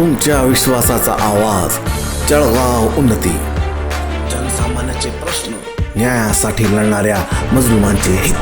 तुमच्या विश्वासाचा आवाज. जळगाव उन्नती. जनसामान्याचे प्रश्न न्यायासाठी लढणाऱ्या मजलुमांचे हित.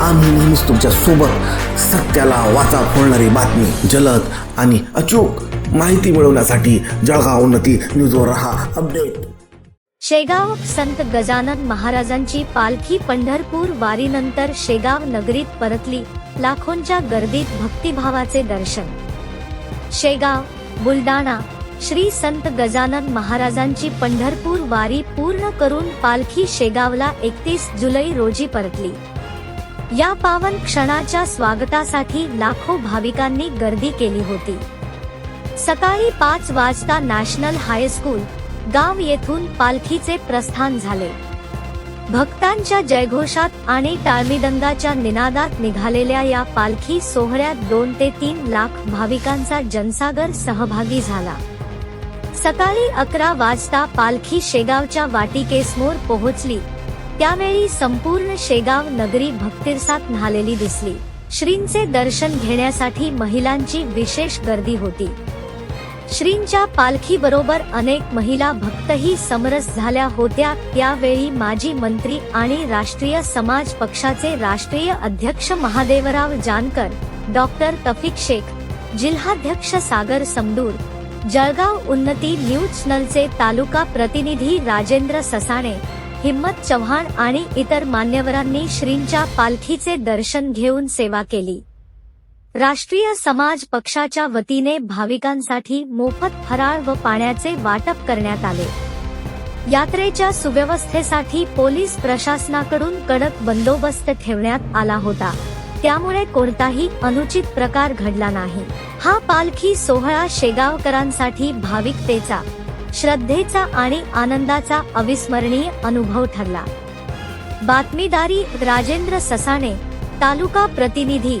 आम्ही नेहमीच तुमच्यासोबत सत्याला वाचा फोडणारी बातमी जलद आणि अचूक माहिती मिळवण्यासाठी जळगाव उन्नती न्यूजवर रहा अपडेट. शेगाव संत गजानन महाराजांची पालखी पंढरपूर वारीनंतर शेगाव नगरीत परतली लाखोंच्या गर्दीत भक्तिभावाचे दर्शन. शेगाव बुलडाणा श्री संत गजानन महाराजांची पंढरपूर वारी पूर्ण करून पालखी शेगावला एकतीस जुलै रोजी परतली. या पावन क्षणाच्या स्वागतासाठी लाखो भाविकांनी गर्दी केली होती. सकाळी पाच वाजता नॅशनल हायस्कूल गाव येथून पालखीचे प्रस्थान झाले. भक्तांच्या जयघोषात आणि टाळमीदंगाच्या निनादात निघालेल्या या पालखी सोहळ्यात दोन ते तीन लाख भाविकांचा जनसागर सहभागी झाला. सकाळी अकरा वाजता पालखी शेगावच्या वाटिकेसमोर पोहोचली. त्यावेळी संपूर्ण शेगाव नगरी भक्तिरसात न्हालेली दिसली. श्रींचे दर्शन घेण्यासाठी महिलांची विशेष गर्दी होती. श्रींच्या पालखी बरोबर अनेक महिला भक्तही समरस झाल्या होत्या. त्यावेळी माजी मंत्री आणि राष्ट्रीय समाज पक्षाचे राष्ट्रीय अध्यक्ष महादेवराव जानकर डॉक्टर तफिक शेख जिल्हाध्यक्ष सागर समदूर जळगाव उन्नती न्यूज चॅनलचे तालुका प्रतिनिधी राजेंद्र ससाणे हिम्मत चव्हाण आणि इतर मान्यवरांनी श्रींच्या पालखीचे दर्शन घेऊन सेवा केली. राष्ट्रीय समाज पक्षाच्या वतीने भाविकांसाठी मोफत फराळ व पाण्याचे वाटप करण्यात आले. यात्रेच्या सुव्यवस्थेसाठी पोलीस प्रशासनाकडून कडक बंदोबस्त ठेवण्यात आला होता. त्यामुळे कोणताही अनुचित प्रकार घडला नाही. हा पालखी सोहळा शेगावकरांसाठी भाविकतेचा श्रद्धेचा आणि आनंदाचा अविस्मरणीय अनुभव ठरला. बातमीदारी राजेंद्र ससाणे तालुका प्रतिनिधी